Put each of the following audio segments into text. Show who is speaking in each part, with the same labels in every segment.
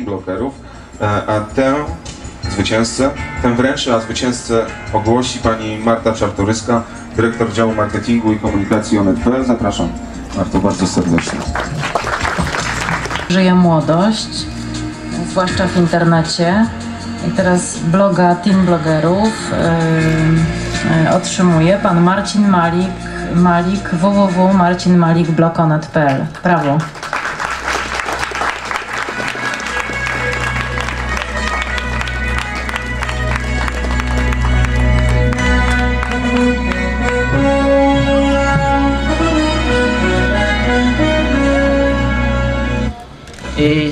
Speaker 1: blokerów, e, a tę zwycięzcę, tę wręczy, a zwycięzcę ogłosi pani Marta Czartoryska, dyrektor działu marketingu i komunikacji. Zapraszam Marto bardzo serdecznie.
Speaker 2: Żyje młodość, zwłaszcza w internecie. I teraz bloga Team Blogerów yy, otrzymuje pan Marcin Malik, Malik www.marcinmalikblokonet.pl. Brawo.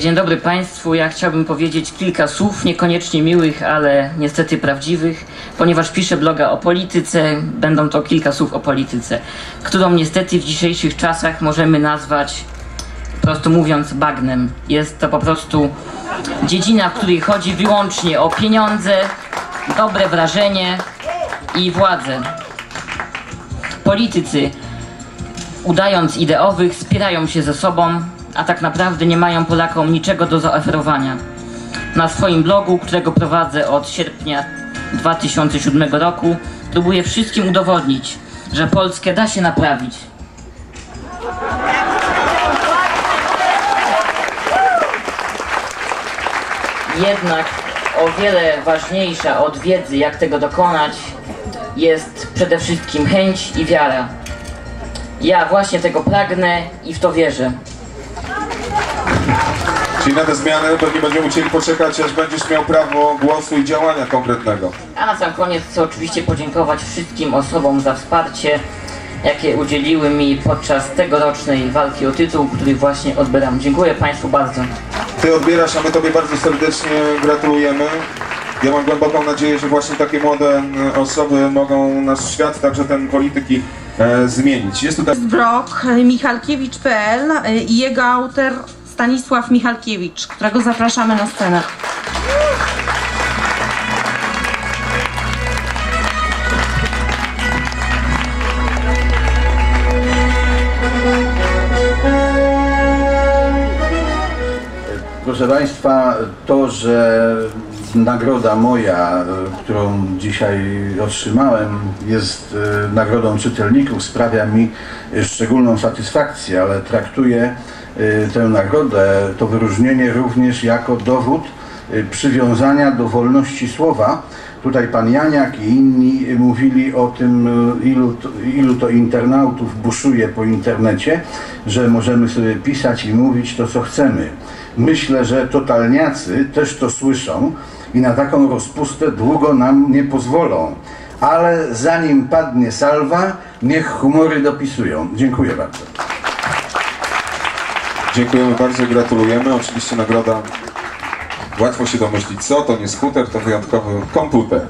Speaker 3: Dzień dobry Państwu. Ja chciałbym powiedzieć kilka słów, niekoniecznie miłych, ale niestety prawdziwych, ponieważ piszę bloga o polityce, będą to kilka słów o polityce, którą niestety w dzisiejszych czasach możemy nazwać, prosto mówiąc, bagnem. Jest to po prostu dziedzina, w której chodzi wyłącznie o pieniądze, dobre wrażenie i władzę. Politycy udając ideowych, wspierają się ze sobą, a tak naprawdę nie mają Polakom niczego do zaoferowania. Na swoim blogu, którego prowadzę od sierpnia 2007 roku, próbuję wszystkim udowodnić, że Polskę da się naprawić. Jednak o wiele ważniejsza od wiedzy, jak tego dokonać, jest przede wszystkim chęć i wiara. Ja właśnie tego pragnę i w to wierzę.
Speaker 1: Czyli na te zmiany pewnie będziemy musieli poczekać, aż będziesz miał prawo głosu i działania konkretnego.
Speaker 3: A na sam koniec chcę oczywiście podziękować wszystkim osobom za wsparcie, jakie udzieliły mi podczas tegorocznej walki o tytuł, który właśnie odbieram. Dziękuję Państwu bardzo.
Speaker 1: Ty odbierasz, a my Tobie bardzo serdecznie gratulujemy. Ja mam głęboką nadzieję, że właśnie takie młode m, osoby mogą nasz świat, także ten polityki e, zmienić. Jest tutaj
Speaker 4: blog michalkiewicz.pl i jego autor Stanisław Michalkiewicz, którego zapraszamy na scenę.
Speaker 5: Proszę Państwa, to, że nagroda moja, e, którą dzisiaj otrzymałem, jest e, nagrodą czytelników, sprawia mi e, szczególną satysfakcję, ale traktuję tę nagrodę, to wyróżnienie również jako dowód przywiązania do wolności słowa. Tutaj pan Janiak i inni mówili o tym, ilu to, ilu to internautów buszuje po internecie, że możemy sobie pisać i mówić to, co chcemy. Myślę, że totalniacy też to słyszą i na taką rozpustę długo nam nie pozwolą. Ale zanim padnie salwa, niech humory dopisują. Dziękuję bardzo.
Speaker 1: Dziękujemy bardzo, gratulujemy. Oczywiście nagroda, łatwo się domyślić co, to nie skuter, to wyjątkowy komputer.